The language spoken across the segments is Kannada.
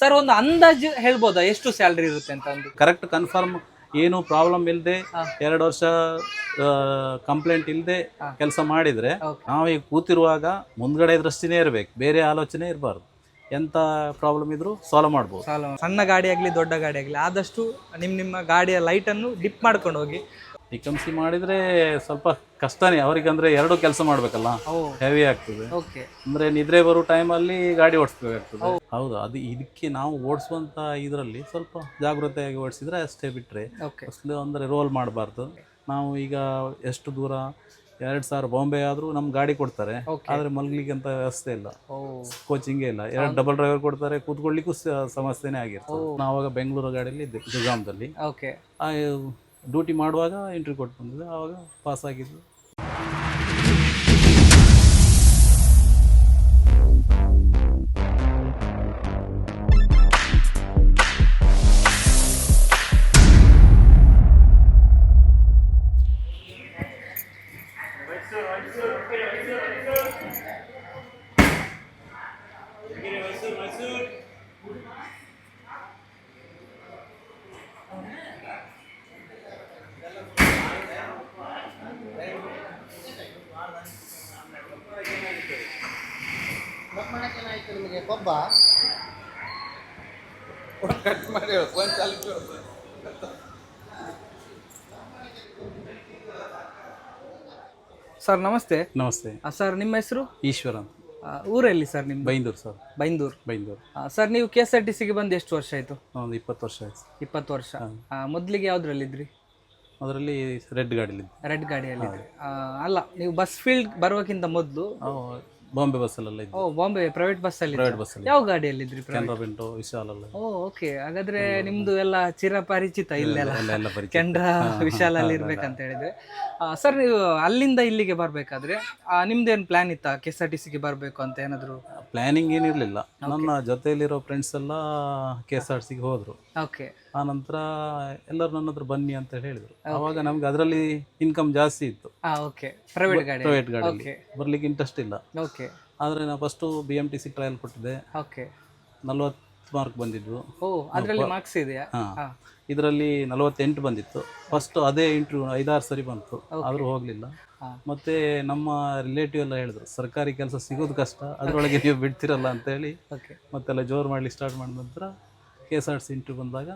ಸರ್ ಒಂದು ಅಂದಾಜು ಹೇಳ್ಬೋದಾ? ಎಷ್ಟು ಸ್ಯಾಲ್ರಿ ಇರುತ್ತೆ ಅಂತ ಒಂದು ಕರೆಕ್ಟ್ ಕನ್ಫರ್ಮ್ ಏನು ಪ್ರಾಬ್ಲಮ್ ಇಲ್ಲದೆ. ಎರಡು ವರ್ಷ ಕಂಪ್ಲೇಂಟ್ ಇಲ್ಲದೆ ಕೆಲಸ ಮಾಡಿದ್ರೆ. ನಾವೀಗ ಕೂತಿರುವಾಗ ಮುಂದ್ಗಡೆ ದೃಷ್ಟಿನೇ ಇರಬೇಕು ಬೇರೆ ಆಲೋಚನೆ ಇರಬಾರ್ದು. ಎಂತ ಪ್ರಾಬ್ಲಮ್ ಇದ್ರೂ ಸಾಲ್ವ್ ಮಾಡ್ಬೋದು. ಸಣ್ಣ ಗಾಡಿ ಆಗಲಿ ದೊಡ್ಡ ಗಾಡಿ ಆಗಲಿ ಆದಷ್ಟು ನಿಮ್ಮ ನಿಮ್ಮ ಗಾಡಿಯ ಲೈಟನ್ನು ಡಿಪ್ ಮಾಡ್ಕೊಂಡು ಹೋಗಿ ಸಿ ಮಾಡಿದ್ರೆ ಸ್ವಲ್ಪ ಕಷ್ಟನೇ. ಅವರಿಗಂದ್ರೆ ಎರಡು ಕೆಲಸ ಮಾಡ್ಬೇಕಲ್ಲ? ಹೆವಿ ಆಗ್ತದೆ. ಅಂದ್ರೆ ನಿದ್ರೆ ಬರೋ ಟೈಮಲ್ಲಿ ಗಾಡಿ ಓಡಿಸ್ಬೇಕಾಗ್ತದೆ. ಹೌದು. ಅದು ಇದಕ್ಕೆ ನಾವು ಓಡಿಸುವಂತ ಇದರಲ್ಲಿ ಸ್ವಲ್ಪ ಜಾಗೃತೆಯಾಗಿ ಓಡಿಸಿದ್ರೆ ಅಷ್ಟೇ ಬಿಟ್ರೆ ಅಷ್ಟು ಅಂದ್ರೆ ರೋಲ್ ಮಾಡಬಾರ್ದು. ನಾವು ಈಗ ಎಷ್ಟು ದೂರ ಎರಡು ಸಾವಿರ ಬಾಂಬೆ ಆದರೂ ನಮ್ಮ ಗಾಡಿ ಕೊಡ್ತಾರೆ. ಆದರೆ ಮಲಗ್ಲಿಕ್ಕೆ ಅಂತ ವ್ಯವಸ್ಥೆ ಇಲ್ಲ. ಕೋಚಿಂಗೇ ಇಲ್ಲ. ಎರಡು ಡಬಲ್ ಡ್ರೈವರ್ ಕೊಡ್ತಾರೆ ಕೂತ್ಕೊಳ್ಳಿಕ್ಕೂ ಸಮಸ್ಯೆನೇ ಆಗಿರ್ತದೆ. ನಾವು ಅವಾಗ ಬೆಂಗಳೂರು ಗಾಡಿಯಲ್ಲಿ ಇದ್ದೆ ಜುಗಾಮ್ದಲ್ಲಿ ಡ್ಯೂಟಿ ಮಾಡುವಾಗ ಎಂಟ್ರಿ ಕೊಟ್ಟು ಬಂದಿದ್ದೆ ಆವಾಗ ಪಾಸ್ ಆಗಿದ್ದು. ಸರ್ ನಮಸ್ತೆ. ನಮಸ್ತೆ. ಆ, ಸರ್ ನಿಮ್ಮ ಹೆಸರು? ಈಶ್ವರ ಅಂತ ಆ, ಊರೆಲ್ಲಿ ಸರ್ ನಿಮ್ಮ ಬೈಂದೂರು ಸರ್ ಬೈಂದೂರು. ಬೈಂದೂರು. ಆ, ಸರ್ ನೀವು ಕೆ ಎಸ್ ಆರ್ ಟಿ ಸಿಗೆ ಬಂದು ಎಷ್ಟು ವರ್ಷ ಆಯಿತು? ಒಂದು ಇಪ್ಪತ್ತು ವರ್ಷ ಆಯ್ತು ಇಪ್ಪತ್ತು ವರ್ಷ. ಮೊದಲಿಗೆ ಮೊದ್ಲಿಗೆ ಯಾವ್ದ್ರಲ್ಲಿದ್ರಿ ಅದರಲ್ಲಿ ರೆಡ್ ಗಾಡಿಯಲ್ಲಿ ರೆಡ್ ಗಾಡಿಯಲ್ಲಿ ಅಲ್ಲ ನೀವು ಬಸ್ ಫೀಲ್ಡ್ ಬರೋಕ್ಕಿಂತ ಮೊದಲು ಬಾಂಬೆ ಬಸ್ ಅಲ್ಲಿ ಓ ಬಾಂಬೆ ಪ್ರೈವೇಟ್ ಬಸ್ ಅಲ್ಲಿ ಪ್ರೈವೇಟ್ ಬಸ್ಸಲ್ಲಿ ಯಾವ ಗಾಡಿಯಲ್ಲಿ ಇದ್ರಿ ಕೆನರಾ ಬೆಂಟು ವಿಶಾಲಲ್ಲ ಓ ಓಕೆ ಹಾಗಾದ್ರೆ ನಿಮ್ದು ಎಲ್ಲ ಚಿರಪರಿಚಿತ ಇಲ್ಲೆಲ್ಲ? ಕೆನರಾ ಎಲ್ಲ ಪರಿಚಯ ಕೆನರಾ ವಿಶಾಲಲ್ಲಿ ಇರ್ಬೇಕಂತ ಹೇಳಿದ್ರೆ ಸರ್ ನೀವು ಅಲ್ಲಿಂದ ಇಲ್ಲಿಗೆ ಬರಬೇಕಾದ್ರೆ ನಿಮ್ದೇನ್ ಪ್ಲಾನ್ ಇತ್ತಾ? ಕೆ ಎಸ್ ಆರ್ ಟಿ ಸಿಗೆ ಬರಬೇಕು ಅಂತ ಏನಾದರೂ? ಪ್ಲಾನಿಂಗ್ ಏನಿರಲಿಲ್ಲ ನನ್ನ ಜೊತೆಯಲ್ಲಿರೋ ಫ್ರೆಂಡ್ಸ್ ಎಲ್ಲ ಕೆ ಎಸ್ ಆರ್ ಸಿಗೆ ಹೋದರು. ಓಕೆ ಆ ನಂತರ ಎಲ್ಲರೂ ನನ್ನ ಹತ್ರ ಬನ್ನಿ ಅಂತ ಹೇಳಿದರು. ಆವಾಗ ನಮ್ಗೆ ಅದರಲ್ಲಿ ಇನ್ಕಮ್ ಜಾಸ್ತಿ ಇತ್ತು. ಓಕೆ ಪ್ರೈವೇಟ್ ಗಾಡಿ ಪ್ರೈವೇಟ್ ಓಕೆ ಬರ್ಲಿಕ್ಕೆ ಇಂಟ್ರೆಸ್ಟ್ ಇಲ್ಲ. ಓಕೆ ಆದರೆ ನಾನು first B M T C trial ಕೊಟ್ಟಿದ್ದೆ. ಓಕೆ ನಲ್ವತ್ತು ಮಾರ್ಕ್ ಬಂದಿದ್ದು. ಓ ಅದರಲ್ಲಿ ಮಾರ್ಕ್ಸ್ ಇದೆಯಾ? ಹಾ. ಇದರಲ್ಲಿ ನಲವತ್ತೆಂಟು ಬಂದಿತ್ತು. ಫಸ್ಟ್ ಅದೇ ಇಂಟರ್ವ್ಯೂ ಐದಾರು ಸರಿ ಬಂತು. ಆದರೂ ಹೋಗಲಿಲ್ಲ. ಮತ್ತೆ ನಮ್ಮ ರಿಲೇಟಿವ್ ಎಲ್ಲ ಹೇಳಿದ್ರು ಸರ್ಕಾರಿ ಕೆಲಸ ಸಿಗೋದು ಕಷ್ಟ ಅದರೊಳಗೆ ನೀವು ಬಿಡ್ತಿರಲ್ಲ ಅಂತೇಳಿ ಹೇಳಿ ಮತ್ತೆಲ್ಲ ಜೋರು ಮಾಡ್ಲಿಕ್ಕೆ ಸ್ಟಾರ್ಟ್ ಮಾಡಿದ ನಂತರ K S R C interview ಬಂದಾಗ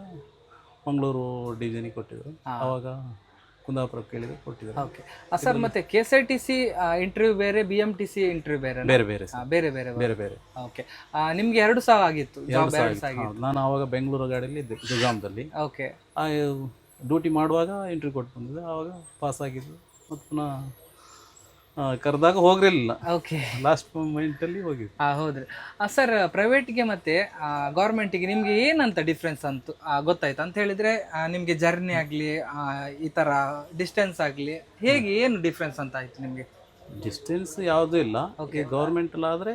ಮಂಗಳೂರು ಡಿವಿಷನಿಗೆ ಕೊಟ್ಟಿದ್ರು. ಆವಾಗ ಕುಂದಾಪುರ ಕೇಳಿದ್ರೆ ಕೊಟ್ಟಿದ್ರು ಓಕೆ ಸರ್ ಮತ್ತೆ K S R T C interview ಬೇರೆ B M T C interview ಬೇರೆ ಬೇರೆ ಬೇರೆ ಬೇರೆ ಬೇರೆ ಬೇರೆ ಬೇರೆ. ಓಕೆ ನಿಮ್ಗೆ ಎರಡು ಸಹ ಆಗಿತ್ತು. ಜಾಬ್ ಎರಡು ಸಹ ಆಗಿತ್ತು. ಹೌದು, ನಾನು ಆವಾಗ ಬೆಂಗಳೂರು ಗಾಡಿಯಲ್ಲಿ ಇದ್ದೆ ಗುಜರಾಮ್ದಲ್ಲಿ ಓಕೆ ಡ್ಯೂಟಿ ಮಾಡುವಾಗ ಇಂಟರ್ವ್ಯೂ ಕೊಟ್ಟು ಬಂದಿದ್ದೆ. ಆವಾಗ ಪಾಸ್ ಆಗಿದ್ದು ಮತ್ತು ಪುನಃ ಕರೆದಾಗ ಹೋಗಿರಲಿಲ್ಲ. ಓಕೆ ಲಾಸ್ಟ್ ಮೂಮೆಂಟಲ್ಲಿ ಹೋಗಿದ್ದು ಆ, ಹೌದ್ರಿ. ಸರ್ ಪ್ರೈವೇಟ್ಗೆ ಮತ್ತೆ ಗೌರ್ಮೆಂಟಿಗೆ ನಿಮಗೆ ಏನಂತ ಡಿಫ್ರೆನ್ಸ್ ಅಂತ ಆ, ಗೊತ್ತಾಯ್ತು? ಅಂತ ಹೇಳಿದ್ರೆ ನಿಮಗೆ ನಿಮ್ಗೆ ಜರ್ನಿ ಆಗಲಿ ಈ ಥರ ಡಿಸ್ಟೆನ್ಸ್ ಆಗಲಿ ಹೇಗೆ ಏನು ಡಿಫ್ರೆನ್ಸ್ ಅಂತ ಆಯ್ತು ನಿಮಗೆ? ಡಿಸ್ಟೆನ್ಸ್ ಯಾವುದೂ ಇಲ್ಲ. ಓಕೆ ಗೌರ್ಮೆಂಟಲ್ಲಾದರೆ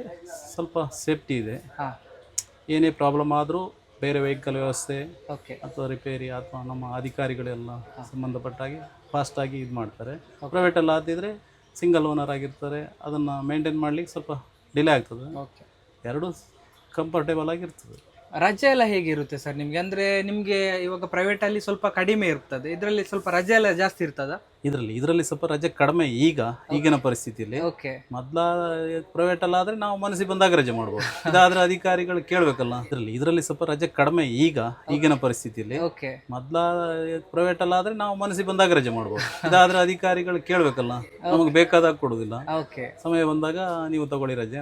ಸ್ವಲ್ಪ ಸೇಫ್ಟಿ ಇದೆ. ಹಾಂ. ಏನೇ ಪ್ರಾಬ್ಲಮ್ ಆದರೂ ಬೇರೆ ವೆಹಿಕಲ್ ವ್ಯವಸ್ಥೆ ಓಕೆ ಅಥವಾ ರಿಪೇರಿ ಅಥವಾ ನಮ್ಮ ಅಧಿಕಾರಿಗಳೆಲ್ಲ ಸಂಬಂಧಪಟ್ಟಾಗಿ ಫಾಸ್ಟಾಗಿ ಇದು ಮಾಡ್ತಾರೆ. ಪ್ರೈವೇಟಲ್ಲಿ ಆದಿದ್ರೆ ಸಿಂಗಲ್ ಓನರ್ ಆಗಿರ್ತಾರೆ ಅದನ್ನು ಮೇಂಟೈನ್ ಮಾಡಲಿಕ್ಕೆ ಸ್ವಲ್ಪ ಡಿಲೇ ಆಗ್ತದೆ. ಓಕೆ ಎರಡೂ ಕಂಫರ್ಟೇಬಲ್ ಆಗಿರ್ತದೆ. ರಜೆ ಎಲ್ಲ ಹೇಗಿರುತ್ತೆ ಸರ್ ನಿಮಗೆ? ಅಂದರೆ ನಿಮಗೆ ಇವಾಗ ಪ್ರೈವೇಟಲ್ಲಿ ಸ್ವಲ್ಪ ಕಡಿಮೆ ಇರ್ತದೆ ಇದರಲ್ಲಿ ಸ್ವಲ್ಪ ರಜೆ ಎಲ್ಲ ಜಾಸ್ತಿ ಇರ್ತದ? ಇದರಲ್ಲಿ ಇದರಲ್ಲಿ ಸ್ವಲ್ಪ ರಜೆ ಕಡಿಮೆ ಈಗ ಈಗಿನ ಪರಿಸ್ಥಿತಿಯಲ್ಲಿ. ಮೊದ್ಲ ಪ್ರೈವೇಟ್ ಅಲ್ಲ ಆದ್ರೆ ನಾವು ಮನಸ್ಸಿಗೆ ಬಂದಾಗ ರಜೆ ಮಾಡ್ಬೋದು. ಇದಾದ್ರೆ ಅಧಿಕಾರಿಗಳು ಕೇಳಬೇಕಲ್ಲ. ಇದರಲ್ಲಿ ಇದರಲ್ಲಿ ಸ್ವಲ್ಪ ರಜೆ ಕಡಿಮೆ ಈಗ ಈಗಿನ ಪರಿಸ್ಥಿತಿಯಲ್ಲಿ. ಓಕೆ ಮೊದ್ಲ ಪ್ರೈವೇಟ್ ಅಲ್ಲ ಆದ್ರೆ ನಾವು ಮನಸ್ಸಿಗೆ ಬಂದಾಗ ರಜೆ ಮಾಡ್ಬೋದು. ಇದಾದ್ರೆ ಅಧಿಕಾರಿಗಳು ಕೇಳಬೇಕಲ್ಲ. ನಮಗೆ ಬೇಕಾದಾಗ ಕೊಡುದಿಲ್ಲ ಸಮಯ ಬಂದಾಗ ನೀವು ತಗೊಳ್ಳಿ ರಜೆ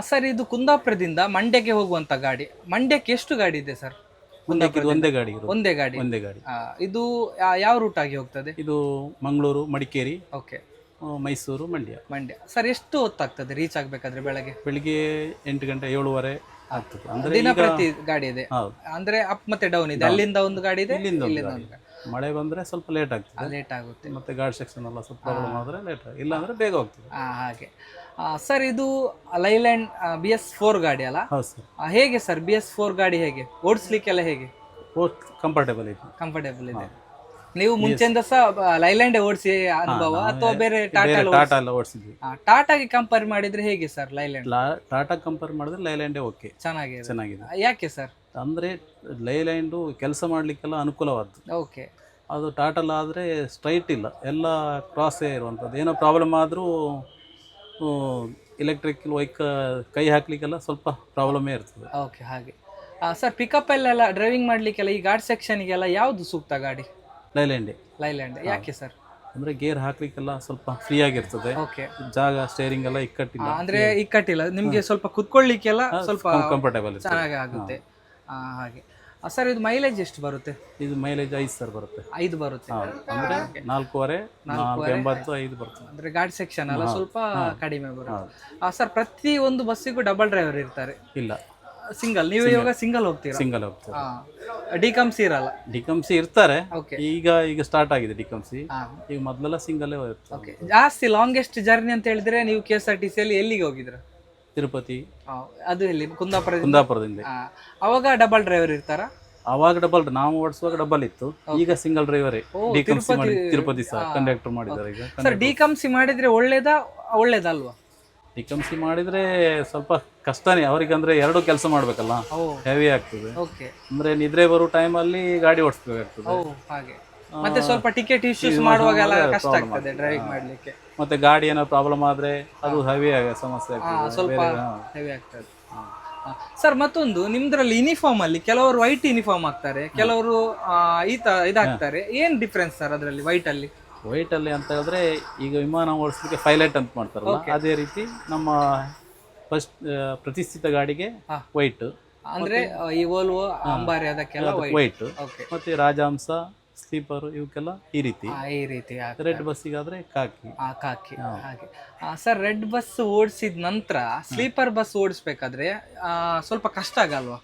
ಸರ್ ಇದು ಕುಂದಾಪುರದಿಂದ ಮಂಡ್ಯಕ್ಕೆ ಹೋಗುವಂತ ಗಾಡಿ. ಮಂಡ್ಯಕ್ಕೆ ಎಷ್ಟು ಗಾಡಿ ಇದೆ ಸರ್? ಒಂದೇ ಗಾಡಿ ಇರೋದು. ಒಂದೇ ಗಾಡಿ. ಒಂದೇ ಗಾಡಿ. ಆ, ಇದು ಯಾ- ಯಾವ ರೂಟ್ ಆಗಿ ಹೋಗ್ತದೆ? ಇದು ಮಂಗಳೂರು ಮಡಿಕೇರಿ ಓಕೆ ಆ, ಮೈಸೂರು ಮಂಡ್ಯ. ಮಂಡ್ಯ. ಸರ್ ಎಷ್ಟು ಹೊತ್ತಾಗ್ತದೆ ರೀಚ್ ಆಗ್ಬೇಕಾದ್ರೆ ಬೆಳಗ್ಗೆ? ಬೆಳಿಗ್ಗೆ ಎಂಟು ಗಂಟೆ ಏಳುವರೆ ಆಗ್ತದೆ. ಅಂದ್ರೆ ದಿನ ಈಗ ಪ್ರತಿ ಗಾಡಿ ಇದೆ. ಹೌದು. ಅಂದ್ರೆ ಅಪ್ ಮತ್ತೆ ಡೌನ್ ಇದೆ. ಅಲ್ಲಿಂದ ಒಂದು ಗಾಡಿ ಇದೆ ಇಲ್ಲಿಂದ ಒಂದು ಇಲ್ಲಿಂದ ಒಂದು ಗಾಡಿ. ಮಳೆ ಬಂದ್ರೆ ಸ್ವಲ್ಪ ಲೇಟ್ ಆಗ್ತದೆ. ಲೇಟ್ ಆಗುತ್ತೆ. ಮತ್ತೆ ಗಾರ್ಡ್ ಸೆಕ್ಷನ್ ಎಲ್ಲ ಸ್ವಲ್ಪ ಪ್ರಾಬ್ಲಮ್ ಆದ್ರೆ ಲೇಟ್ ಇಲ್ಲ ಅಂದ್ರೆ ಬೇಗ ಹೋಗ್ತದೆ. ಆ, ಹಾಗೆ. ಸರ್ ಇದು ಲೈಲ್ಯಾಂಡ್ ಬಿ ಎಸ್ ಫೋರ್ ಗಾಡಿ ಅಲ್ಲ? ಹೌದು ಸರ್. ಆ, ಹೇಗೆ ಸರ್ ಬಿ ಎಸ್ ಫೋರ್ ಗಾಡಿ ಹೇಗೆ? ಓಡಿಸ್ಲಿಕ್ಕೆಲ್ಲ ಹೇಗೆ? ಓಟ್ ಕಂಫರ್ಟೇಬಲ್ ಇದೆ. ಕಂಫರ್ಟೇಬಲ್ ಇದೆ. ನೀವು ಮುಂಚೆಯಿಂದ ಸಹ ಲೈಲ್ಯಾಂಡ್ ಓಡಿಸಿ ಅನುಭವ ಅಥವಾ ಬೇರೆ ಟಾಟಾ ಬೇರೆ ಟಾಟಾ ಎಲ್ಲ ಓಡಿಸಿದ್ವಿ. ಟಾಟಾಗೆ ಕಂಪೇರ್ ಮಾಡಿದ್ರೆ ಹೇಗೆ ಸರ್ ಲೈಲ್ಯಾಂಡ್? ಟಾಟಾ ಕಂಪೇರ್ ಮಾಡಿದ್ರೆ ಲೈಲ್ಯಾಂಡೇ ಓಕೆ ಚೆನ್ನಾಗಿದೆ. ಚೆನ್ನಾಗಿದೆ. ಯಾಕೆ ಸರ್? ಅಂದರೆ ಲೈಲ್ಯಾಂಡು ಕೆಲಸ ಮಾಡ್ಲಿಕ್ಕೆಲ್ಲ ಅನುಕೂಲವಾದ್ದು. ಓಕೆ. ಅದು ಟಾಟಲ್ ಆದರೆ ಸ್ಟ್ರೈಟ್ ಇಲ್ಲ. ಎಲ್ಲ ಕ್ರಾಸೇ ಇರುವಂಥದ್ದು. ಏನೋ ಪ್ರಾಬ್ಲಮ್ ಆದರೂ ಇಲೆಕ್ಟ್ರಿಕ್ ವೈಕ್ ಕೈ ಹಾಕ್ಲಿಕ್ಕೆಲ್ಲ ಸ್ವಲ್ಪ ಪ್ರಾಬ್ಲಮೇ ಇರ್ತದೆ. ಓಕೆ ಹಾಗೆ. ಸರ್ ಪಿಕಪ್ ಅಲ್ಲೆಲ್ಲ ಡ್ರೈವಿಂಗ್ ಮಾಡ್ಲಿಕ್ಕೆಲ್ಲ ಈ ಗಾಡಿ ಸೆಕ್ಷನ್ಗೆಲ್ಲ ಯಾವುದು ಸೂಕ್ತ ಗಾಡಿ? ಲೈಲ್ಯಾಂಡ್ ಲೈಲ್ಯಾಂಡ್ ಯಾಕೆ ಸರ್ ಅಂದ್ರೆ ಗೇರ್ ಹಾಕ್ಲಿಕ್ಕೆಲ್ಲ ಸ್ವಲ್ಪ ಫ್ರೀ ಆಗಿರ್ತದೆ. ಓಕೆ ಜಾಗ ಸ್ಟೇರಿಂಗ್ ಎಲ್ಲ ಇಕ್ಕಟ್ಟಿಲ್ಲ. ಅಂದ್ರೆ ಇಕ್ಕಟ್ಟಿಲ್ಲ. ನಿಮಗೆ ಸ್ವಲ್ಪ ಕುತ್ಕೊಳ್ಳಿಕ್ಕೆಲ್ಲ ಸ್ವಲ್ಪ ಕಂಫರ್ಟೇಬಲ್ ಚೆನ್ನಾಗಿ ಆಗುತ್ತೆ. ಹಾಗೆ. ಸರ್ ಇದು ಮೈಲೇಜ್ ಎಷ್ಟು ಬರುತ್ತೆ? ಇದು ಮೈಲೇಜ್ ಐದು ಸರ್ ಬರುತ್ತೆ. ಐದು ಬರುತ್ತೆ. ಅಂದ್ರೆ ನಾಲ್ಕೂವರೆ ನಾಲ್ಕು ಎಂಬತ್ತು ಐದು ಬರುತ್ತೆ. ಅಂದ್ರೆ ಗಾಡಿ ಸೆಕ್ಷನ್ ಎಲ್ಲ ಸ್ವಲ್ಪ ಕಡಿಮೆ ಬರುತ್ತೆ. ಸರ್ ಪ್ರತಿ ಒಂದು ಬಸ್ಸಿಗೂ ಡಬಲ್ ಡ್ರೈವರ್ ಇರ್ತಾರೆ. ಇಲ್ಲ. ಸಿಂಗಲ್ ನೀವು ಇವಾಗ ಸಿಂಗಲ್ ಹೋಗ್ತೀರಾ? ಸಿಂಗಲ್ ಹೋಗ್ತೀರಾ ಡಿಕಮ್ಸಿ ಇರಲ್ಲ? ಡಿಕಮ್ಸಿ ಇರ್ತಾರೆ. ಈಗ ಈಗ ಸ್ಟಾರ್ಟ್ ಆಗಿದೆ ಡಿಕಮ್ಸಿ ಈಗ ಮೊದಲೆಲ್ಲ ಸಿಂಗಲ್ ಜಾಸ್ತಿ ಲಾಂಗೆಸ್ಟ್ ಜರ್ನಿ ಅಂತ ಹೇಳಿದ್ರೆ ನೀವು ಕೆ ಎಸ್ ಆರ್ ಟಿ ಸಿಯಲ್ಲಿ ಎಲ್ಲಿಗೆ ಹೋಗಿದ್ರ? ತಿರುಪತಿ. ಅದು ಇಲ್ಲಿ ಕುಂದಾಪುರ ಕುಂದಾಪುರದಿಂದ. ಅವಾಗ ಡಬಲ್ ಡ್ರೈವರ್ ಇರ್ತಾರ? ಅವಾಗ ಡಬಲ್ ನಾವು ಓಡಿಸುವಾಗ ಡಬಲ್ ಇತ್ತು. ಈಗ ಸಿಂಗಲ್ ಡ್ರೈವರ್ ಡಿಕಮ್ಸಿ ಮಾಡಿ ತಿರುಪತಿ ಸರ್ ಕಂಡಕ್ಟರ್ ಮಾಡಿದ್ದಾರೆ ಈಗ. ಸರ್ ಡಿಕಮ್ಸಿ ಮಾಡಿದ್ರೆ ಒಳ್ಳೇದಾ ಒಳ್ಳೇದಲ್ವಾ? ಡಿಕಮ್ಸಿ ಮಾಡಿದ್ರೆ ಸ್ವಲ್ಪ ಕಷ್ಟನೇ. ಅವರಿಗಂದ್ರೆ ಎರಡು ಕೆಲಸ ಮಾಡ್ಬೇಕಲ್ಲ. ಹೆವಿ ಆಗ್ತದೆ. ಅಂದ್ರೆ ನಿದ್ರೆ ಬರೋ ಅಲ್ಲಿ ಗಾಡಿ ಓಡಿಸ್ಬೇಕಾಗ್ತದೆ. ಹಾಗೆ. ಮತ್ತೆ ಸ್ವಲ್ಪ ಟಿಕೆಟ್ ಇಶ್ಯೂಸ್ ಮಾಡುವಾಗೆಲ್ಲ ಕಷ್ಟ ಆಗ್ತದೆ ಡ್ರೈವಿಂಗ್ ಮಾಡ್ಲಿಕ್ಕೆ. ಮತ್ತೆ ಗಾಡಿ ಏನೋ ಪ್ರಾಬ್ಲಮ್ ಆದ್ರೆ ಅದು ಹೆವಿ ಆಗ ಸಮಸ್ಯೆ ಆಗ್ತದೆ ಸ್ವಲ್ಪ ಹೆವಿ ಆಗ್ತದೆ. ಸರ್ ಮತ್ತೊಂದು ನಿಮ್ದ್ರಲ್ಲಿ ಯೂನಿಫಾರ್ಮ್ ಅಲ್ಲಿ ಕೆಲವರು ವೈಟ್ ಯೂನಿಫಾರ್ಮ್ ಹಾಕ್ತಾರೆ ಕೆಲವರು ಆ, ಈ ತ ಇದಾಗ್ತಾರೆ. ಏನ್ ಡಿಫ್ರೆನ್ಸ್ ಸರ್ ಅದರಲ್ಲಿ ವೈಟ್ ಅಲ್ಲಿ? ವೈಟ್ ಅಲ್ಲಿ ಅಂತ ಹೇಳಿದ್ರೆ ಈಗ ವಿಮಾನ ಓಡಿಸ್ಲಿಕ್ಕೆ ಪೈಲಟ್ ಅಂತ ಮಾಡ್ತಾರಲ್ಲ ಅದೇ ರೀತಿ ನಮ್ಮ ಫಸ್ಟ್ ಪ್ರತಿಷ್ಠಿತ ಗಾಡಿಗೆ ವೈಟ್ ಅಂದ್ರೆ ಈ ಓಲ್ವೋ ಅಂಬಾರಿ ಅದಕ್ಕೆಲ್ಲ ವೈಟ್ ಮತ್ತೆ ರಾಜಹಂಸ ಸ್ಲೀಪರ್ ಇವಕ್ಕೆಲ್ಲ ಈ ರೀತಿ. ಈ ರೀತಿ ರೆಡ್ ಬಸ್ಸಿಗಾದ್ರೆ ಕಾಕಿ. ಆ ಕಾಕಿ ಹಾಗೆ. ಸರ್ ರೆಡ್ ಬಸ್ ಓಡಿಸಿದ ನಂತರ ಸ್ಲೀಪರ್ ಬಸ್ ಓಡಿಸ್ಬೇಕಾದ್ರೆ ಸ್ವಲ್ಪ ಕಷ್ಟ ಆಗಲ್ವಾ?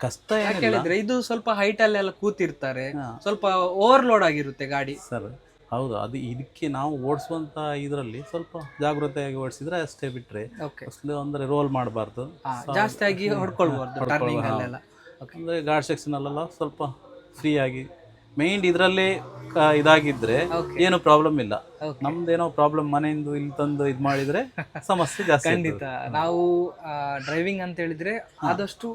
ಕಷ್ಟ ಹೇಳಿದ್ರೆ ಇದು ಸ್ವಲ್ಪ ಹೈಟ್ ಅಲ್ಲೆಲ್ಲ ಕೂತಿರ್ತಾರೆ ಹಾ. ಸ್ವಲ್ಪ ಓವರ್ಲೋಡ್ ಆಗಿರುತ್ತೆ ಗಾಡಿ. ಸರ್ ಹೌದು ಅದು ಇದಕ್ಕೆ ನಾವು ಓಡಿಸುವಂತ ಇದರಲ್ಲಿ ಸ್ವಲ್ಪ ಜಾಗೃತೆಯಾಗಿ ಓಡಿಸಿದ್ರೆ ಅಷ್ಟೇ ಬಿಟ್ರೆ ಅಂದ್ರೆ ರೋಲ್ ಮಾಡಬಾರ್ದು. ಜಾಸ್ತಿ ಆಗಿ ಹೊಡ್ಕೊಳ್ಬಾರ್ದು ಅಂದ್ರೆ ಗಾರ್ಡ್ ಸೆಕ್ಷನ್ ಅಲ್ಲೆಲ್ಲ ಸ್ವಲ್ಪ ಫ್ರೀ ಆಗಿ ಮೈಂಡ್ ಇದರಲ್ಲಿ ಇದಾಗಿದ್ರೆ ಏನು ಪ್ರಾಬ್ಲಮ್ ಇಲ್ಲ. ನಮ್ದೇನೋ ಪ್ರಾಬ್ಲಮ್ ಮನೆಯಿಂದ ಇಲ್ಲಿ ತಂದು ಇದು ಮಾಡಿದ್ರೆ ಸಮಸ್ಯೆ ಜಾಸ್ತಿ ಖಂಡಿತ. ನಾವು ಡ್ರೈವಿಂಗ್ ಅಂತ ಹೇಳಿದ್ರೆ ಆದಷ್ಟು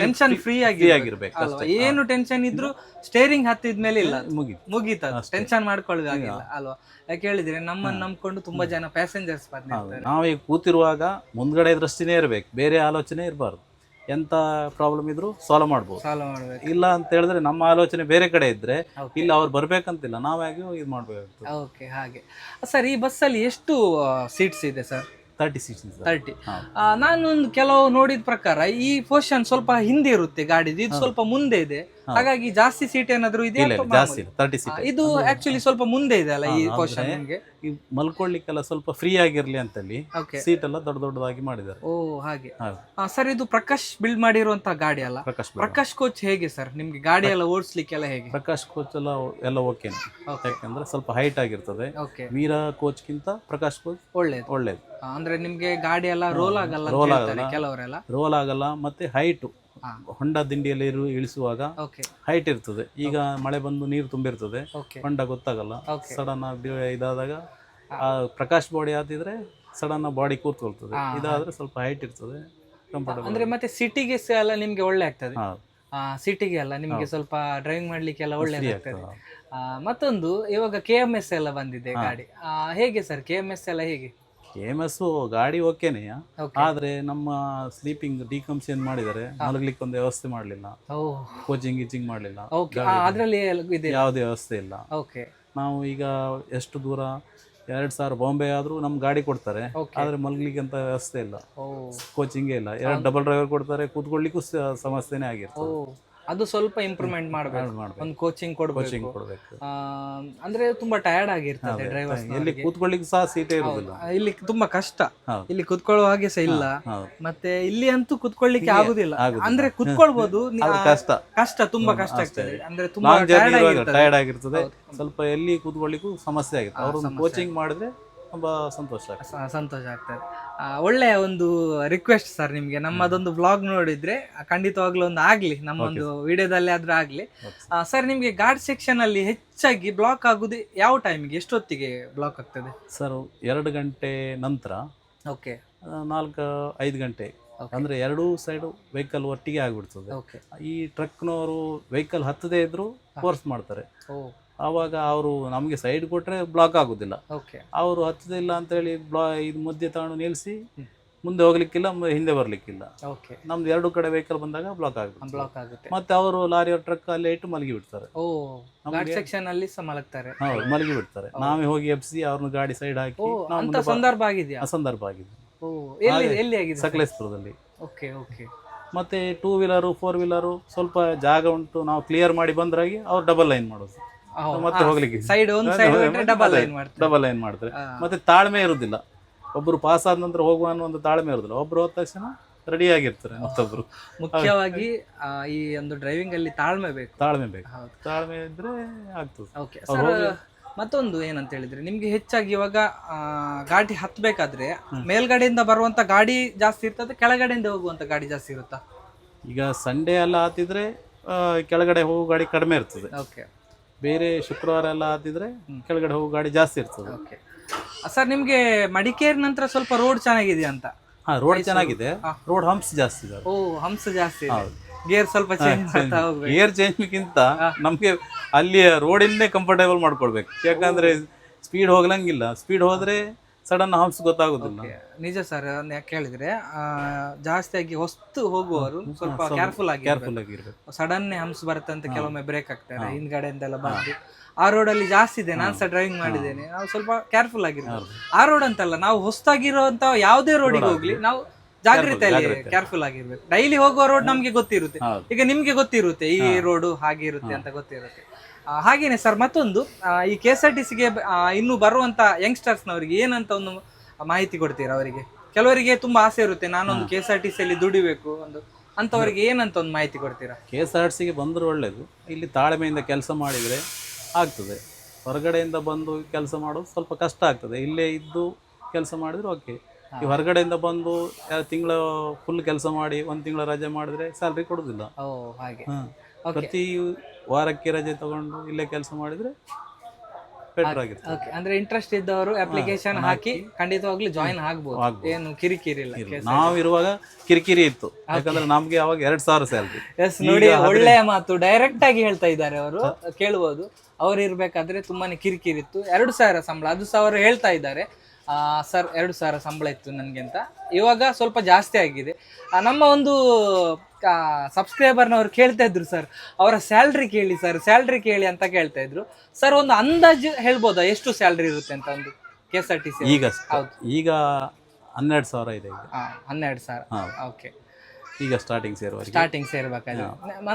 ಟೆನ್ಷನ್ ಫ್ರೀ ಆಗಿ ಆಗಿರ್ಬೇಕು. ಏನು ಟೆನ್ಷನ್ ಇದ್ರು ಸ್ಟೇರಿಂಗ್ ಹತ್ತಿದ ಮೇಲೆ ಇಲ್ಲ ಮುಗೀತು. ಮುಗೀತ ಟೆನ್ಷನ್ ಮಾಡ್ಕೊಳ್ಳೋದಾಗಿಲ್ಲ ಅಲ್ವಾ? ಯಾಕೆ ಹೇಳಿದ್ರೆ ನಮ್ಮನ್ನ ನಂಬ್ಕೊಂಡು ತುಂಬಾ ಜನ ಪ್ಯಾಸೆಂಜರ್ಸ್ ಬರ್ತಾರೆ ನಾವೀಗ ಕೂತಿರುವಾಗ ಮುಂದ್ಗಡೆ ದೃಷ್ಟಿನೇ ಇರಬೇಕು. ಬೇರೆ ಆಲೋಚನೆ ಇರಬಾರ್ದು. ಎಂತ ಪ್ರಾಬ್ಲಮ್ ಇದ್ರು ಸಾಲ್ವ್ ಮಾಡ್ಬೋದು. ಸಾಲ ಮಾಡ್ಬೇಕು. ಇಲ್ಲ ಅಂತ ಹೇಳಿದ್ರೆ ನಮ್ಮ ಆಲೋಚನೆ ಬೇರೆ ಕಡೆ ಇದ್ರೆ ಇಲ್ಲ ಅವ್ರು ಬರ್ಬೇಕಂತಿಲ್ಲ ನಾವಾಗಿ ಇದು ಮಾಡಬೇಕು ಓಕೆ ಹಾಗೆ. ಸರ್ ಈ ಬಸ್ಸಲ್ಲಿ ಎಷ್ಟು ಸೀಟ್ಸ್ ಇದೆ ಸರ್? ತರ್ಟಿ ಸೀಟ್ಸ್ ತರ್ಟಿ ನಾನೊಂದು ಕೆಲವು ನೋಡಿದ ಪ್ರಕಾರ ಈ ಪೋರ್ಷನ್ ಸ್ವಲ್ಪ ಹಿಂದೆ ಇರುತ್ತೆ ಗಾಡಿದು ಇದು ಸ್ವಲ್ಪ ಮುಂದೆ ಇದೆ. ಹಾಗಾಗಿ ಜಾಸ್ತಿ ಸೀಟ್ ಏನಾದ್ರು ಇದೆ ಇಲ್ಲ ಜಾಸ್ತಿ ಇಲ್ಲ ತರ್ಟಿ ಸಿಕ್ಸ್ ಇದು ಆಕ್ಚುಲಿ ಸ್ವಲ್ಪ ಮುಂದೆ ಇದೆ ಅಲ್ಲ ಈ ಪೋರ್ಷನ್ ನಿಮ್ಗೆ? ಮಲ್ಕೊಳ್ಳಿಕ್ಕೆಲ್ಲ ಸ್ವಲ್ಪ ಫ್ರೀ ಆಗಿರ್ಲಿ ಅಂತೇಳಿ ಅಲ್ಲಿ ಸೀಟ್ ಎಲ್ಲ ದೊಡ್ಡ ದೊಡ್ಡದಾಗಿ ಮಾಡಿದ್ದಾರೆ. ಓ ಹಾಗೆ. ಸರ್ ಇದು ಪ್ರಕಾಶ್ ಬಿಲ್ಡ್ ಮಾಡಿರುವಂತಹ ಗಾಡಿ ಅಲ್ಲ? ಪ್ರಕಾಶ್ ಪ್ರಕಾಶ್ ಕೋಚ್ ಹೇಗೆ ಸರ್ ನಿಮ್ಗೆ ಗಾಡಿ ಎಲ್ಲ ಓಡಿಸ್ಲಿಕ್ಕೆಲ್ಲ ಹೇಗೆ? ಪ್ರಕಾಶ್ ಕೋಚ್ ಎಲ್ಲ ಎಲ್ಲ ಓಕೆ ಯಾಕಂದ್ರೆ ಸ್ವಲ್ಪ ಹೈಟ್ ಆಗಿರ್ತದೆ. ಓಕೆ ವೀರ ಕೋಚ್ಗಿಂತ ಪ್ರಕಾಶ್ ಕೋಚ್ ಒಳ್ಳೇದು. ಒಳ್ಳೇದು. ಅಂದ್ರೆ ನಿಮ್ಗೆ ಗಾಡಿ ಎಲ್ಲ ರೋಲ್ ಆಗಲ್ಲ ರೋಲ್ ಆಗಲ್ಲ. ಕೆಲವರೆಲ್ಲ. ರೋಲ್ ಆಗಲ್ಲ ಮತ್ತೆ ಹೈಟು. ಹೊಂಡ ದಿಂಡಿಯಲ್ಲಿ ಇಳಿಸುವಾಗ ಹೈಟ್ ಇರ್ತದೆ. ಈಗ ಮಳೆ ಬಂದು ನೀರು ತುಂಬಿರ್ತದೆ. ಹೊಂಡ ಗೊತ್ತಾಗಲ್ಲ. ಸಡನ್ ಇದಾದಾಗ ಆ. ಪ್ರಕಾಶ್ ಬಾಡಿ ಆದಿದ್ರೆ ಸಡನ್ ಬಾಡಿ ಕೂತ್ಕೊಳ್ತದೆ. ಇದಾದ್ರೆ ಸ್ವಲ್ಪ ಹೈಟ್ ಇರ್ತದೆ. ಕಂಫರ್ಟಬಲ್ ಅಂದ್ರೆ ಮತ್ತೆ ಸಿಟಿಗೆ ಎಲ್ಲ ನಿಮ್ಗೆ ಒಳ್ಳೆ ಆಗ್ತದೆ. ಆ ಸಿಟಿಗೆ ಅಲ್ಲ ನಿಮ್ಗೆ ಸ್ವಲ್ಪ ಡ್ರೈವಿಂಗ್ ಮಾಡ್ಲಿಕ್ಕೆಲ್ಲ ಒಳ್ಳೆ ಫ್ರೀ ಆಗ್ತದೆ ಆಗ್ತದೆ ಆ, ಮತ್ತೊಂದು ಇವಾಗ ಕೆ ಎಂ ಎಸ್ ಎಲ್ಲ ಬಂದಿದೆ ಗಾಡಿ. ಹೇಗೆ ಸರ್ ಕೆ ಎಂ ಎಸ್ ಎಲ್ಲ ಹೇಗೆ? ಕೆ ಎಂ ಎಸ್ ಗಾಡಿ ಓಕೆನೆ ಆದ್ರೆ ನಮ್ಮ ಸ್ಲೀಪಿಂಗ್ ಡಿಕಮ್ಸ್ ಏನ್ ಮಾಡಿದ್ದಾರೆ? ಮಲಗ್ಲಿಕ್ಕೆ ಒಂದು ವ್ಯವಸ್ಥೆ ಮಾಡಲಿಲ್ಲ. ಕೋಚಿಂಗ್ ಗೀಚಿಂಗ್ ಮಾಡಲಿಲ್ಲ. ಅದರಲ್ಲಿ ಇದೆ. ಯಾವುದೇ ವ್ಯವಸ್ಥೆ ಇಲ್ಲ. ಓಕೆ. ನಾವು ಈಗ ಎಷ್ಟು ದೂರ ಎರಡ್ ಸಾವಿರ ಬಾಂಬೆ ಆದ್ರೂ ನಮ್ ಗಾಡಿ ಕೊಡ್ತಾರೆ. ಆದ್ರೆ ಮಲಗ್ಲಿಕ್ಕೆ ಅಂತ ವ್ಯವಸ್ಥೆ ಇಲ್ಲ. ಕೋಚಿಂಗೇ ಇಲ್ಲ. ಎರಡು ಡಬಲ್ ಡ್ರೈವರ್ ಕೊಡ್ತಾರೆ ಕೂತ್ಕೊಳ್ಳಿಕ್ಕೂ ಸಮಸ್ಯೆನೇ ಆಗಿರ್ತದೆ. ಅದು ಸ್ವಲ್ಪ ಇಂಪ್ರೂವ್ಮೆಂಟ್ ಮಾಡ್ಬೇಕು. ಒಂದು ಕೋಚಿಂಗ್ ಕೊಡ್ಬೇಕು. ಅಂದ್ರೆ ತುಂಬಾ ಟಯರ್ಡ್ ಆಗಿರ್ತದೆ ಡ್ರೈವರ್ ಎಲ್ಲಿ ಕೂತ್ಕೊಳ್ಳಿಕ್ಕೆ ಸಹ ಸೀಟೇ ಇರೋದಿಲ್ಲ. ಇಲ್ಲಿ ತುಂಬಾ ಕಷ್ಟ. ಇಲ್ಲಿ ಕುತ್ಕೊಳ್ಳೋ ಹಾಗೆ ಸಹ ಇಲ್ಲ. ಮತ್ತೆ ಇಲ್ಲಿ ಅಂತೂ ಕುತ್ಕೊಳ್ಳಿಕ್ಕೆ ಆಗುದಿಲ್ಲ. ಅಂದ್ರೆ ಕುತ್ಕೊಳ್ಬಹುದು ಕಷ್ಟ. ಕಷ್ಟ ತುಂಬಾ ಕಷ್ಟ ಆಗ್ತದೆ. ಅಂದ್ರೆ ತುಂಬಾ ಟಯರ್ಡ್ ಆಗಿರ್ತದೆ. ಟಯರ್ಡ್ ಆಗಿರ್ತದೆ. ಸ್ವಲ್ಪ ಎಲ್ಲಿ ಕೂತ್ಕೊಳ್ಳಿಕ್ಕೂ ಸಮಸ್ಯೆ ಆಗುತ್ತೆ. ಅವ್ರೊಂದು ಕೋಚಿಂಗ್ ಮಾಡಿದ್ರೆ ತುಂಬ ಸಂತೋಷ ಆಗ್ತದೆ. ಸ- ಸಂತೋಷ ಆಗ್ತದೆ. ಆ, ಒಳ್ಳೆಯ ಒಂದು ರಿಕ್ವೆಸ್ಟ್ ಸರ್ ನಿಮಗೆ. ನಮ್ಮದೊಂದು ಬ್ಲಾಗ್ ನೋಡಿದ್ರೆ ಆ, ಖಂಡಿತವಾಗ್ಲೂ ಒಂದು ಆಗಲಿ. ನಮ್ಮ ಒಂದು ವಿಡಿಯೋದಲ್ಲಿ ಆದ್ರೂ ಆಗಲಿ. ಸರ್ ನಿಮಗೆ ಗಾರ್ಡ್ ಸೆಕ್ಷನ್ ಅಲ್ಲಿ ಹೆಚ್ಚಾಗಿ ಬ್ಲಾಕ್ ಆಗುದು ಯಾವ ಟೈಮಿಗೆ ಎಷ್ಟೊತ್ತಿಗೆ ಬ್ಲಾಕ್ ಆಗ್ತದೆ? ಸರ್ ಎರಡು ಗಂಟೆ ನಂತರ ಓಕೆ ಆ, ನಾಲ್ಕು ಐದು ಗಂಟೆ. ಅಂದರೆ ಎರಡೂ ಸೈಡು ವೆಹಿಕಲ್ ಒಟ್ಟಿಗೆ ಆಗಿಬಿಡ್ತದೆ. ಓಕೆ ಈ ಟ್ರಕ್ನವರು ವೆಹಿಕಲ್ ಹತ್ತದೇ ಇದ್ದರೂ ಫೋರ್ಸ್ ಮಾಡ್ತಾರೆ. ಆವಾಗ ಅವರು ನಮಗೆ ಸೈಡ್ ಕೊಟ್ಟರೆ ಬ್ಲಾಕ್ ಆಗೋದಿಲ್ಲ. ಓಕೆ ಅವರು ಹತ್ತದಿಲ್ಲ ಅಂತೇಳಿ ಬ್ಲಾ ಇದು ಮಧ್ಯೆ ತಗೊಂಡು ನಿಲ್ಲಿಸಿ ಮುಂದೆ ಹೋಗ್ಲಿಕ್ಕಿಲ್ಲ ಹಿಂದೆ ಬರ್ಲಿಕ್ಕಿಲ್ಲ. ಓಕೆ ನಮ್ದು ಎರಡು ಕಡೆ ವೆಹಿಕಲ್ ಬಂದಾಗ ಬ್ಲಾಕ್ ಆಗುತ್ತೆ. ಬ್ಲಾಕ್ ಆಗುತ್ತೆ. ಮತ್ತೆ ಅವರು ಲಾರಿ ಟ್ರಕ್ ಅಲ್ಲೇ ಇಟ್ಟು ಮಲಗಿ ಬಿಡ್ತಾರೆ ಸೆಕ್ಷನ್ ಅಲ್ಲಿ ಮಲಗ್ತಾರೆ. ಹೌದು ಮಲಗಿ ಬಿಡ್ತಾರೆ ನಾವೇ ಹೋಗಿ ಎಬ್ಸಿ ಅವ್ರನ್ನ ಗಾಡಿ ಸೈಡ್ ಹಾಕಿ ಅಂತ ಸಂದರ್ಭ ಆಗಿದೆ ಆ ಸಂದರ್ಭ ಆಗಿದೆ. ಓ ಎಲ್ಲಿ ಎಲ್ಲಿ ಆಗಿದೆ? ಸಕಲೇಶ್ಪುರದಲ್ಲಿ. ಓಕೆ ಓಕೆ ಮತ್ತೆ ಟೂ ವೀಲರು ಫೋರ್ ವೀಲರು ಸ್ವಲ್ಪ ಜಾಗ ಉಂಟು ನಾವು ಕ್ಲಿಯರ್ ಮಾಡಿ ಬಂದ್ರಾಗಿ ಅವ್ರು ಡಬಲ್ ಲೈನ್ ಮಾಡೋದು. ಮತ್ತೆ ಹೋಗ್ಲಿಕ್ಕೆ. ಸೈಡ್ ಒಂದು ಸೈಡ್ ಡಬಲ್ ಲೈನ್ ಮಾಡ್ತಾರೆ ಡಬಲ್ ಲೈನ್ ಮಾಡ್ತಾರೆ. ಮತ್ತೆ ತಾಳ್ಮೆ ಇರುದಿಲ್ಲ. ಒಬ್ರು ಪಾಸ್ ಆದ ನಂತರ ಹೋಗುವ ಅನ್ನೋ ಒಂದು ತಾಳ್ಮೆ ಇರುದಿಲ್ಲ. ಒಬ್ರು ಹೋದ ತಕ್ಷಣ ರೆಡಿ ಆಗಿರ್ತಾರೆ ಮತ್ತೊಬ್ರು. ಮುಖ್ಯವಾಗಿ ಈ ಒಂದು ಡ್ರೈವಿಂಗ್ ಅಲ್ಲಿ ತಾಳ್ಮೆ ಬೇಕು. ತಾಳ್ಮೆ ಬೇಕು. ತಾಳ್ಮೆ ಇದ್ರೆ ಆಗ್ತದೆ. ಓಕೆ ಮತ್ತೊಂದು ಏನಂತ ಹೇಳಿದ್ರೆ ನಿಮ್ಗೆ ಹೆಚ್ಚಾಗಿ ಇವಾಗ ಗಾಡಿ ಹತ್ಬೇಕಾದ್ರೆ ಮೇಲ್ಗಡೆಯಿಂದ ಬರುವಂತ ಗಾಡಿ ಜಾಸ್ತಿ ಇರ್ತದೆ ಕೆಳಗಡೆಯಿಂದ ಹೋಗುವಂತ ಗಾಡಿ ಜಾಸ್ತಿ ಇರುತ್ತಾ? ಈಗ ಸಂಡೇ ಎಲ್ಲ ಆತಿದ್ರೆ ಆ, ಕೆಳಗಡೆ ಹೋಗುವ ಗಾಡಿ ಕಡಿಮೆ ಇರ್ತದೆ. ಓಕೆ ಬೇರೆ ಶುಕ್ರವಾರ ಎಲ್ಲ ಆದಿದ್ರೆ ಕೆಳಗಡೆ ಹೋಗೋ ಗಾಡಿ ಜಾಸ್ತಿ ಇರ್ತದೆ. ಓಕೆ ಸರ್ ನಿಮ್ಗೆ ಮಡಿಕೇರಿ ನಂತರ ಸ್ವಲ್ಪ ರೋಡ್ ಚೆನ್ನಾಗಿದೆ ಅಂತ? ಹಾ ರೋಡ್ ಚೆನ್ನಾಗಿದೆ. ರೋಡ್ ಹಂಪ್ಸ್ ಜಾಸ್ತಿ ಇದೆ ಓ ಹಂಪ್ಸ್ ಜಾಸ್ತಿ ಇದೆ. ಗೇರ್ ಸ್ವಲ್ಪ ಚೇಂಜ್ ಮಾಡ್ತಾ ಹೋಗ್ಬೇಕು. ಏರ್ ಚೇಂಜ್ಗಿಂತ ನಮಗೆ ಅಲ್ಲಿಯ ರೋಡಿನ್ನೇ ಕಂಫರ್ಟೇಬಲ್ ಮಾಡ್ಕೊಳ್ಬೇಕು ಯಾಕಂದ್ರೆ ಸ್ಪೀಡ್ ಹೋಗ್ಲಂಗಿಲ್ಲ. ಸ್ಪೀಡ್ ಹೋದ್ರೆ ಸಡನ್ ಹಂಪ್ಸ್ ಗೊತ್ತಾಗೋದಿಲ್ಲ. ನಿಜ ಸರ್ ಯಾಕೆ ಹೇಳಿದ್ರೆ ಆ, ಜಾಸ್ತಿಯಾಗಿ ಹೊಸ್ತು ಹೋಗುವವರು ಸ್ವಲ್ಪ ಕೇರ್ಫುಲ್ ಆಗಿ ಕೇರ್ಫುಲ್ ಆಗಿರ್ಬೇಕು. ಸಡನ್ ಹಂಸ್ ಬರುತ್ತೆ ಅಂತ ಕೆಲವೊಮ್ಮೆ ಬ್ರೇಕ್ ಆಗ್ತಾರೆ ಹಿಂದ್ಗಡೆಯಿಂದೆಲ್ಲ ಬಂದು. ಆ ರೋಡ್ ಅಲ್ಲಿ ಜಾಸ್ತಿ ಇದೆ ನಾನು ಸಹ ಡ್ರೈವಿಂಗ್ ಮಾಡಿದ್ದೇನೆ. ನಾವು ಸ್ವಲ್ಪ ಕೇರ್ಫುಲ್ ಆಗಿರ್ಬೇಕು. ಆ ರೋಡ್ ಅಂತಲ್ಲ ನಾವು ಹೊಸ್ತಾಗಿರುವಂತ ಯಾವುದೇ ರೋಡಿಗೆ ಹೋಗ್ಲಿ ನಾವು ಜಾಗ್ರತೆಯಲ್ಲಿ ಕೇರ್ಫುಲ್ ಆಗಿರ್ಬೇಕು. ಡೈಲಿ ಹೋಗುವ ರೋಡ್ ನಮ್ಗೆ ಗೊತ್ತಿರುತ್ತೆ. ಈಗ ನಿಮ್ಗೆ ಗೊತ್ತಿರುತ್ತೆ ಈ ರೋಡ್ ಹಾಗೆ ಇರುತ್ತೆ ಅಂತ ಗೊತ್ತಿರುತ್ತೆ. ಹಾಗೇನೆ ಸರ್ ಮತ್ತೊಂದು ಈ ಕೆ ಎಸ್ ಆರ್ ಟಿ ಸಿಗೆ ಇನ್ನು ಬರುವಂತ ಯಂಗ್ಸ್ಟರ್ಸ್ನವರಿಗೆ ಏನಂತ ಒಂದು ಮಾಹಿತಿ ಕೊಡ್ತೀರಾ ಅವರಿಗೆ? ಕೆಲವರಿಗೆ ತುಂಬಾ ಆಸೆ ಇರುತ್ತೆ ನಾನೊಂದು ಕೆ ಎಸ್ ಆರ್ ಟಿ ಸಿಯಲ್ಲಿ ದುಡಿಬೇಕು ಒಂದು. ಅಂತವರಿಗೆ ಏನಂತ ಒಂದು ಮಾಹಿತಿ ಕೊಡ್ತೀರಾ? ಕೆ ಎಸ್ ಆರ್ ಸಿಗೆ ಬಂದರೂ ಒಳ್ಳೇದು. ಇಲ್ಲಿ ತಾಳ್ಮೆಯಿಂದ ಕೆಲಸ ಮಾಡಿದರೆ ಆಗ್ತದೆ. ಹೊರಗಡೆಯಿಂದ ಬಂದು ಕೆಲಸ ಮಾಡೋದು ಸ್ವಲ್ಪ ಕಷ್ಟ ಆಗ್ತದೆ. ಇಲ್ಲೇ ಇದ್ದು ಕೆಲಸ ಮಾಡಿದ್ರೆ ಓಕೆ. ಈ ಹೊರಗಡೆಯಿಂದ ಬಂದು ತಿಂಗಳ ಫುಲ್ ಕೆಲಸ ಮಾಡಿ ಒಂದು ತಿಂಗಳ ರಜೆ ಮಾಡಿದ್ರೆ ಸ್ಯಾಲ್ರಿ ಕೊಡೋದಿಲ್ಲ ಓ ಹಾಗೆ. ಹಾಂ. ಪ್ರತಿ ವಾರಕ್ಕೆ ರಜೆ ತಗೊಂಡು ಇಲ್ಲೇ ಕೆಲಸ ಮಾಡಿದ್ರೆ ಬೆಟರ್ ಆಗಿರುತ್ತೆ ಓಕೆ ಅಂದ್ರೆ ಇಂಟ್ರೆಸ್ಟ್ ಇದ್ದವರು ಅಪ್ಲಿಕೇಶನ್ ಹಾಕಿ ಖಂಡಿತವಾಗ್ಲೂ ಜಾಯಿನ್ ಆಗ್ಬೋದು. ಏನು ಕಿರಿಕಿರಿ ಇಲ್ಲ. ನಾವು ಇರುವಾಗ ಕಿರಿಕಿರಿ ಇತ್ತು. ಯಾಕಂದ್ರೆ ನಮ್ಗೆ ಅವಾಗ ಎರಡ್ ಸಾವಿರ ಸ್ಯಾಲ್ರಿ ಎಸ್ ನೋಡಿ ಒಳ್ಳೆಯ ಮಾತು. ಡೈರೆಕ್ಟ್ ಆಗಿ ಹೇಳ್ತಾ ಇದ್ದಾರೆ ಅವರು. ಕೇಳ್ಬೋದು. ಅವ್ರು ಇರ್ಬೇಕಾದ್ರೆ ತುಂಬಾನೇ ಕಿರಿಕಿರಿ ಇತ್ತು. ಎರಡು ಸಾವಿರ ಸಂಬಳ. ಅದು ಸಹ ಅವರು ಹೇಳ್ತಾ ಇದ್ದಾರೆ. ಸರ್ ಎರಡು ಸಾವಿರ ಸಂಬಳ ಇತ್ತು ನನಗೆ ಅಂತ. ಇವಾಗ ಸ್ವಲ್ಪ ಜಾಸ್ತಿ ಆಗಿದೆ. ನಮ್ಮ ಒಂದು ಸಬ್ಸ್ಕ್ರೈಬರ್ನವ್ರು ಕೇಳ್ತಾ ಇದ್ರು ಸರ್ ಅವರ ಸ್ಯಾಲ್ರಿ ಕೇಳಿ ಸರ್ ಸ್ಯಾಲ್ರಿ ಕೇಳಿ ಅಂತ ಕೇಳ್ತಾ ಇದ್ರು. ಸರ್ ಒಂದು ಅಂದಾಜು ಹೇಳ್ಬೋದಾ? ಎಷ್ಟು ಸ್ಯಾಲ್ರಿ ಇರುತ್ತೆ ಅಂತ ಒಂದು K S R T C ಈಗ ಈಗ ಹನ್ನೆರಡು ಸಾವಿರ ಇದೆ ಹನ್ನೆರಡು ಸಾವಿರ. ಓಕೆ ಈಗ ಸ್ಟಾರ್ಟಿಂಗ್ ಸೇರುವ ಸ್ಟಾರ್ಟಿಂಗ್ ಸೇರ್ಬೇಕಾದ್ರೆ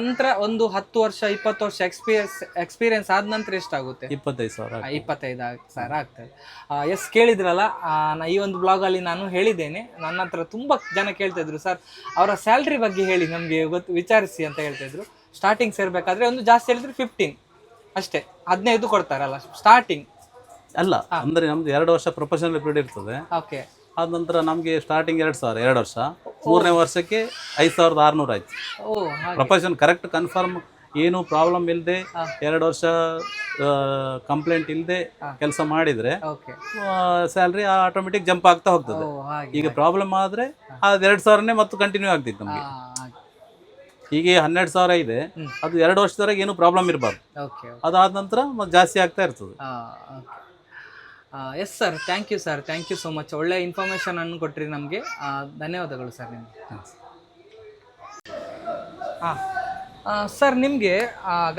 ನಂತರ ಒಂದು ಹತ್ತು ವರ್ಷ ಇಪ್ಪತ್ತು ವರ್ಷ ಎಕ್ಸ್ಪೀರಿಯನ್ಸ್ ಎಕ್ಸ್ಪೀರಿಯನ್ಸ್ ಆದ ನಂತರ ಎಷ್ಟಾಗುತ್ತೆ? ಇಪ್ಪತ್ತೈದು ಸಾವಿರ ಇಪ್ಪತ್ತೈದು ಸಾವಿರ ಆಗ್ತದೆ. ಎಸ್ ಕೇಳಿದ್ರಲ್ಲ ಈ ಒಂದು ಬ್ಲಾಗ್ ಅಲ್ಲಿ ನಾನು ಹೇಳಿದ್ದೇನೆ. ನನ್ನ ಹತ್ರ ತುಂಬಾ ಜನ ಕೇಳ್ತಾ ಇದ್ರು ಸರ್ ಅವರ ಸ್ಯಾಲ್ರಿ ಬಗ್ಗೆ ಹೇಳಿ ನಮಗೆ ಗೊತ್ತು ವಿಚಾರಿಸಿ ಅಂತ ಹೇಳ್ತಾ ಇದ್ರು. ಸ್ಟಾರ್ಟಿಂಗ್ ಸೇರ್ಬೇಕಾದ್ರೆ ಒಂದು ಜಾಸ್ತಿ ಹೇಳಿದ್ರೆ ಫಿಫ್ಟೀನ್ ಅಷ್ಟೇ. ಹದಿನೈದು ಕೊಡ್ತಾರಲ್ಲ ಸ್ಟಾರ್ಟಿಂಗ್ ಅಲ್ಲ ಅಂದ್ರೆ ನಮ್ದು ಎರಡು ವರ್ಷ ಪ್ರೊಫೆಷನಲ್ ಪೀರಿಯಡ್ ಇರ್ತದೆ. ಓಕೆ ಆದ ನಂತರ ನಮಗೆ ಸ್ಟಾರ್ಟಿಂಗ್ ಎರಡು ಸಾವಿರ ಎರಡು ವರ್ಷ. ಮೂರನೇ ವರ್ಷಕ್ಕೆ ಐದು ಸಾವಿರದ ಆರುನೂರು ಆಯ್ತು. ಓ ಹಾಗೆ. ಪ್ರೊಫೆಷನ್ ಕರೆಕ್ಟ್ ಕನ್ಫರ್ಮ್ ಏನು ಪ್ರಾಬ್ಲಮ್ ಇಲ್ಲದೆ ಎರಡು ವರ್ಷ ಕಂಪ್ಲೇಂಟ್ ಇಲ್ಲದೆ ಕೆಲಸ ಮಾಡಿದ್ರೆ ಓಕೆ ಸ್ಯಾಲ್ರಿ ಆಟೋಮೆಟಿಕ್ ಜಂಪ್ ಆಗ್ತಾ ಹೋಗ್ತದೆ. ಓ ಹಾಗೆ ಈಗ ಪ್ರಾಬ್ಲಮ್ ಆದರೆ ಅದು ಎರಡು ಸಾವಿರನೇ ಮತ್ತು ಕಂಟಿನ್ಯೂ ಆಗ್ತಿತ್ತು ನಮಗೆ. ಹಾಗೆ. ಈಗ ಹನ್ನೆರಡು ಸಾವಿರ ಇದೆ ಅದು ಎರಡು ವರ್ಷದವರೆಗೆ ಏನು ಪ್ರಾಬ್ಲಮ್ ಇರಬಾರ್ದು. ಓಕೆ ಅದಾದ ನಂತರ ಮತ್ತೆ ಜಾಸ್ತಿ ಆಗ್ತಾ ಇರ್ತದೆ. Yes sir thank you sir thank you so much ಒಳ್ಳೆ ಇನ್ಫಾರ್ಮೇಶನ್ ಅನ್ನು ಕೊಟ್ಟ್ರಿ ನಮಗೆ. ಧನ್ಯವಾದಗಳು ಸರ್ ನಿಮಗೆ. ಹಾಂ ಸರ್ ನಿಮಗೆ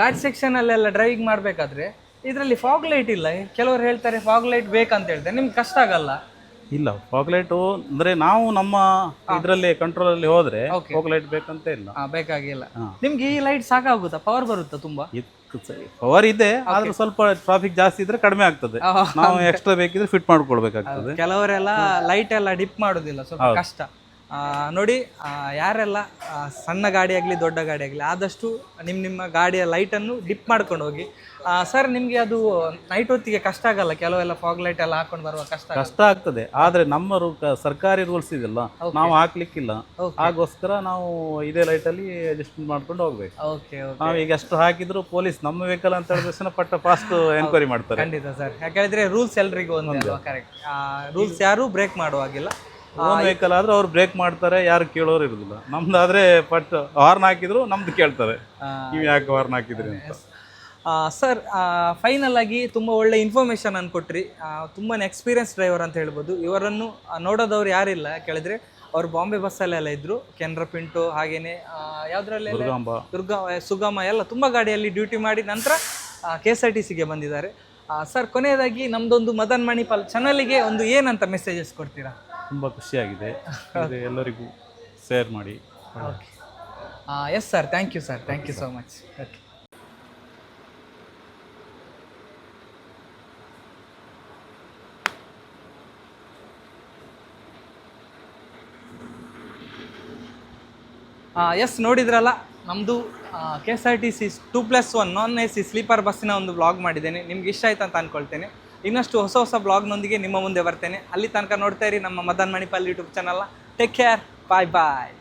ಗಾಡಿ ಸೆಕ್ಷನಲ್ಲೆಲ್ಲ ಡ್ರೈವಿಂಗ್ ಮಾಡಬೇಕಾದ್ರೆ ಇದರಲ್ಲಿ ಫಾಗ್ ಲೈಟ್ ಇಲ್ಲ. ಕೆಲವರು ಹೇಳ್ತಾರೆ ಫಾಗ್ ಲೈಟ್ ಬೇಕಂತ ಹೇಳ್ತಾರೆ. ನಿಮ್ಗೆ ಕಷ್ಟ ಆಗಲ್ಲ. ಇಲ್ಲ ಫಾಗ್ಲೈಟು ಅಂದ್ರೆ ನಾವು ನಮ್ಮ ಇದರಲ್ಲಿ ಕಂಟ್ರೋಲ್ ಅಲ್ಲಿ ಹೋದ್ರೆ Okay. ಫಾಗ್ಲೈಟ್ ಬೇಕಂತ ಇಲ್ಲ. ಆ, ಬೇಕಾಗಿಲ್ಲ. ಹಾ. ನಿಮ್ಗೆ ಈ ಲೈಟ್ ಸಾಕಾಗುತ್ತಾ ಪವರ್ ಬರುತ್ತಾ ತುಂಬಾ? ಪವರ್ ಇದೆ ಆದ್ರೆ ಸ್ವಲ್ಪ ಟ್ರಾಫಿಕ್ ಜಾಸ್ತಿ ಇದ್ರೆ ಕಡಿಮೆ ಆಗ್ತದೆ. ನಾವು ಎಕ್ಸ್ಟ್ರಾ ಬೇಕಿದ್ರೆ ಫಿಟ್ ಮಾಡ್ಕೊಳ್ಬೇಕಾಗ್ತದೆ. ಕೆಲವರೆಲ್ಲ ಲೈಟ್ ಎಲ್ಲ ಡಿಪ್ ಮಾಡುದಿಲ್ಲ ಸ್ವಲ್ಪ ಕಷ್ಟ. ನೋಡಿ ಯಾರೆಲ್ಲ ಸಣ್ಣ ಗಾಡಿ ಆಗಲಿ ದೊಡ್ಡ ಗಾಡಿ ಆಗಲಿ ಆದಷ್ಟು ನಿಮ್ಮ ನಿಮ್ಮ ಗಾಡಿಯ ಲೈಟನ್ನು ಡಿಪ್ ಮಾಡ್ಕೊಂಡು ಹೋಗಿ. ಸರ್ ನಿಮಗೆ ಅದು ನೈಟ್ ಹೊತ್ತಿಗೆ ಕಷ್ಟ ಆಗಲ್ಲ? ಕೆಲವೆಲ್ಲ ಫಾಗ್ ಲೈಟ್ ಎಲ್ಲ ಹಾಕೊಂಡು ಬರುವ ಕಷ್ಟ? ಕಷ್ಟ ಆಗ್ತದೆ. ಆದ್ರೆ ನಮ್ಮ ಸರ್ಕಾರಿ ರೂಲ್ಸ್ ಇದೆಲ್ಲ ನಾವು ಹಾಕ್ಲಿಕ್ಕಿಲ್ಲ. ಹಾಗೋಸ್ಕರ ನಾವು ಇದೇ ಲೈಟಲ್ಲಿ ಅಡ್ಜಸ್ಟ್ಮೆಂಟ್ ಮಾಡ್ಕೊಂಡು ಹೋಗ್ಬೇಕು. ನಾವು ಈಗ ಎಷ್ಟು ಹಾಕಿದ್ರು ಪೊಲೀಸ್ ನಮ್ಮ ವೆಹಿಕಲ್ ಅಂತ ಹೇಳಿದ ತಕ್ಷಣ ಪಟ್ಟ ಫಾಸ್ಟ್ ಎನ್ಕ್ವೈರಿ ಮಾಡ್ತಾರೆ. ಖಂಡಿತ ಸರ್ ಯಾಕಂದ್ರೆ ರೂಲ್ಸ್ ಎಲ್ರಿಗೂ ಒಂದು ಕರೆಕ್ಟ್ ರೂಲ್ಸ್ ಯಾರು ಬ್ರೇಕ್ ಮಾಡುವಾಗಿಲ್ಲ. ಓನ್ ವೆಹಿಕಲ್ ಆದ್ರೆ ಅವ್ರು ಬ್ರೇಕ್ ಮಾಡ್ತಾರೆ ಯಾರು ಕೇಳೋರು ಇರುದಿಲ್ಲ. ನಮ್ದಾದ್ರೆ ಪಟ್ ಹಾರ್ನ್ ಹಾಕಿದ್ರು ನಮ್ದು ಕೇಳ್ತಾರೆ. ನೀವು ಯಾಕೆ ಹಾರ್ನ್ ಹಾಕಿದ್ರಿ ಅಂತ. ಸರ್ ಫೈನಲ್ ಆಗಿ ತುಂಬ ಒಳ್ಳೆ ಇನ್ಫಾರ್ಮೇಷನ್ ಅನ್ನು ಕೊಟ್ರಿ. ತುಂಬಾ ಎಕ್ಸ್ಪೀರಿಯನ್ಸ್ ಡ್ರೈವರ್ ಅಂತ ಹೇಳ್ಬೋದು. ಇವರನ್ನು ನೋಡೋದವ್ರು ಯಾರಿಲ್ಲ ಕೇಳಿದ್ರೆ ಅವ್ರು ಬಾಂಬೆ ಬಸ್ಸಲ್ಲೆಲ್ಲ ಇದ್ರು. ಕೆನರಾ ಪಿಂಟು ಹಾಗೇನೆ ಯಾವುದ್ರಲ್ಲಿ ದುರ್ಗಮ್ಮ ದುರ್ಗಾ ಸುಗಮ ಎಲ್ಲ ತುಂಬ ಗಾಡಿಯಲ್ಲಿ ಡ್ಯೂಟಿ ಮಾಡಿ ನಂತರ ಕೆ ಎಸ್ ಆರ್ ಟಿ ಸಿಗೆ ಬಂದಿದ್ದಾರೆ. ಸರ್ ಕೊನೆಯದಾಗಿ ನಮ್ದೊಂದು ಮದನ್ ಮಣಿಪಾಲ್ ಚಾನಲಿಗೆ ಒಂದು ಏನಂತ ಮೆಸೇಜಸ್ ಕೊಡ್ತೀರಾ? ತುಂಬ ಖುಷಿಯಾಗಿದೆ. ಇದು ಎಲ್ಲರಿಗೂ ಶೇರ್ ಮಾಡಿ. Okay yes sir thank you sir thank you so much okay yes ನೋಡಿದ್ರಲ್ಲ ನಮ್ಮದು K S R T C two plus one non A C sleeper ಬಸ್ಸಿನ ಒಂದು ಬ್ಲಾಗ್ ಮಾಡಿದ್ದೇನೆ. ನಿಮ್ಗೆ ಇಷ್ಟ ಆಯ್ತು ಅಂತ ಅಂದ್ಕೊಳ್ತೇನೆ ಇನ್ನಷ್ಟು ಹೊಸ ಹೊಸ ಬ್ಲಾಗ್ನೊಂದಿಗೆ ನಿಮ್ಮ ಮುಂದೆ ಬರ್ತೇನೆ. ಅಲ್ಲಿ ತನಕ ನೋಡ್ತಾ ಇರಿ ನಮ್ಮ ಮದನ್ ಮಣಿಪಾಲ್ ಯೂಟ್ಯೂಬ್ ಚಾನಲ್ನ. Take care bye bye